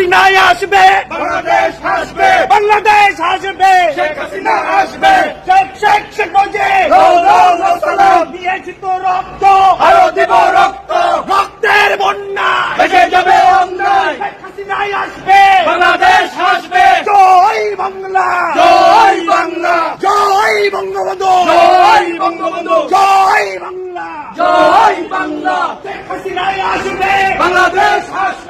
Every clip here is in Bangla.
হাসিনায় আসবে। বাংলাদেশ হাসবে বাংলাদেশ আসবে। শেখ হাসিনা আসবে। শেখ শেখ শেখ মুজিব। দিয়েছি তো রক্ত। আরও দিব রক্ত। রক্তের বন্যা। ভেসে যাবে অন্যায়। শেখ হাসিনায় আসবে। বাংলাদেশ হাসবে জয় বাংলা। জয় বাংলা। জয় বঙ্গবন্ধু। জয় বঙ্গবন্ধু। জয় বাংলা। জয় বাংলা। শেখ হাসিনায় আসবে। বাংলাদেশ হাসবে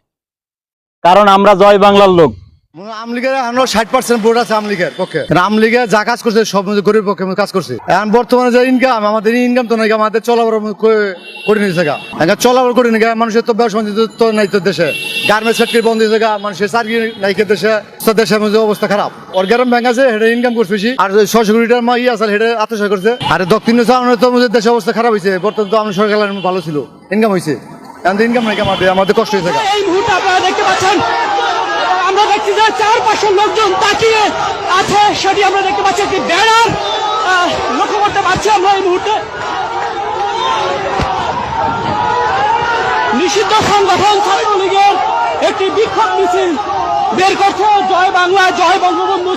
কারণ আমরা জয় বাংলার লোক। আমলিগের ষাট পার্সেন্ট আমলিগের পক্ষে। যা কাজ করছে, সব গরিব পক্ষে কাজ করছে। বর্তমানে যে ইনকাম আমাদের ইনকাম তো নাই আমাদের চলাবার মানুষের তো তো নাই তো দেশে। বন্ধ মানুষের দেশে দেশের মধ্যে অবস্থা খারাপ। আছে ইনকাম আর হেডে করছে। আর তো দেশের অবস্থা খারাপ হয়েছে। বর্তমান তো আমি ভালো ছিল ইনকাম হয়েছে। দেখতে পাচ্ছেন, আমরা দেখছি যে লোকজন আমরা দেখতে পাচ্ছি একটি করতে পারছি আমরা এই মুহূর্তে। নিষিদ্ধ একটি বিক্ষোভ মিছিল বের করছে জয় বাংলা জয় বঙ্গবন্ধু